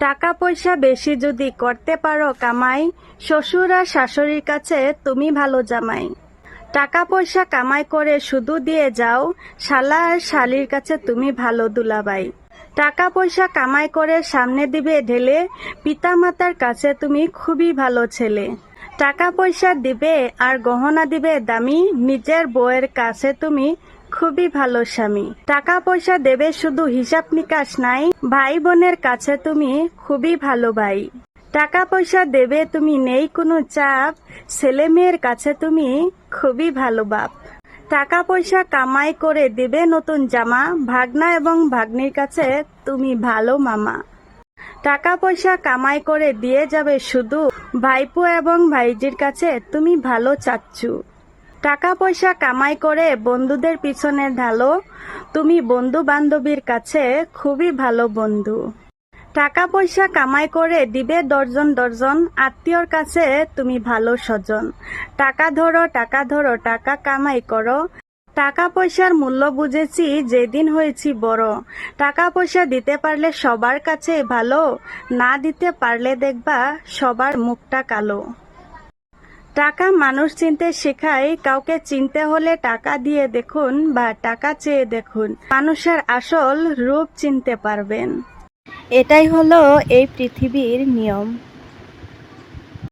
টাকা পয়সা বেশি যদি করতে পারো কামাই, শ্বশুর আর শাশুড়ির কাছে তুমি ভালো জামাই। টাকা পয়সা কামাই করে শুধু দিয়ে যাও, শালা আর শালির কাছে তুমি ভালো দুলাবাই। টাকা পয়সা কামাই করে সামনে দিবে ঢেলে, পিতামাতার কাছে তুমি খুবই ভালো ছেলে। টাকা পয়সা দিবে আর গহনা দিবে দামি, নিজের বউয়ের কাছে তুমি খুবই ভালো স্বামী। টাকা পয়সা দেবে শুধু হিসাব নিকাশ নাই ভাই বোনের কাছে তুমি খুবই ভালো ভাই। টাকা পয়সা দেবে তুমি নেই কোনো চাপ ছেলে মেয়ের কাছে তুমি খুবই ভালো বাপ। টাকা পয়সা কামাই করে দেবে নতুন জামা, ভাগনা এবং ভাগ্নির কাছে তুমি ভালো মামা। টাকা পয়সা কামাই করে দিয়ে যাবে শুধু ভাইপো এবং ভাইজির কাছে তুমি ভালো চাচ্ছু টাকা পয়সা কামাই করে বন্ধুদের পিছনে ঢালো। তুমি বন্ধু বান্ধবীর কাছে খুবই ভালো বন্ধু। টাকা পয়সা কামাই করে দিবে দর্জন দর্জন, আত্মীয়র কাছে তুমি ভালো স্বজন। টাকা ধরো টাকা ধরো, টাকা কামাই করো। টাকা পয়সার মূল্য বুঝেছি, যেদিন হয়েছি বড়। টাকা পয়সা দিতে পারলে সবার কাছে ভালো, না দিতে পারলে দেখবা সবার মুখটা কালো। টাকা মানুষ চিনতে শেখায়, কাউকে চিনতে হলে টাকা দিয়ে দেখুন বা টাকা চেয়ে দেখুন। মানুষের আসল রূপ চিনতে পারবেন। এটাই হলো এই পৃথিবীর নিয়ম।